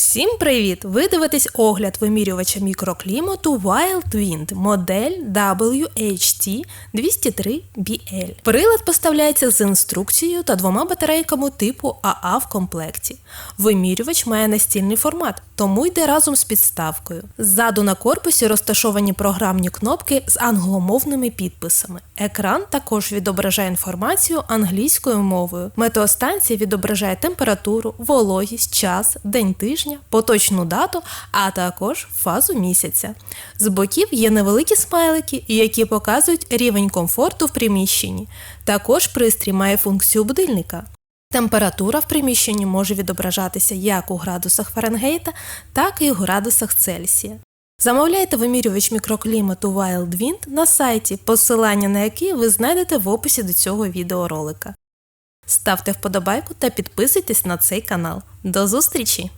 Всім привіт! Ви дивитесь огляд вимірювача мікроклімату Wild Wind модель WHT 203BL. Прилад поставляється з інструкцією та двома батарейками типу АА в комплекті. Вимірювач має настільний формат, тому йде разом з підставкою. Ззаду на корпусі розташовані програмні кнопки з англомовними підписами. Екран також відображає інформацію англійською мовою. Метеостанція відображає температуру, вологість, час, день тижня, поточну дату, а також фазу місяця. З боків є невеликі смайлики, які показують рівень комфорту в приміщенні. Також пристрій має функцію будильника. Температура в приміщенні може відображатися як у градусах Фаренгейта, так і у градусах Цельсія. Замовляйте вимірювач мікроклімату Wild Wind на сайті, посилання на який ви знайдете в описі до цього відеоролика. Ставте вподобайку та підписуйтесь на цей канал. До зустрічі!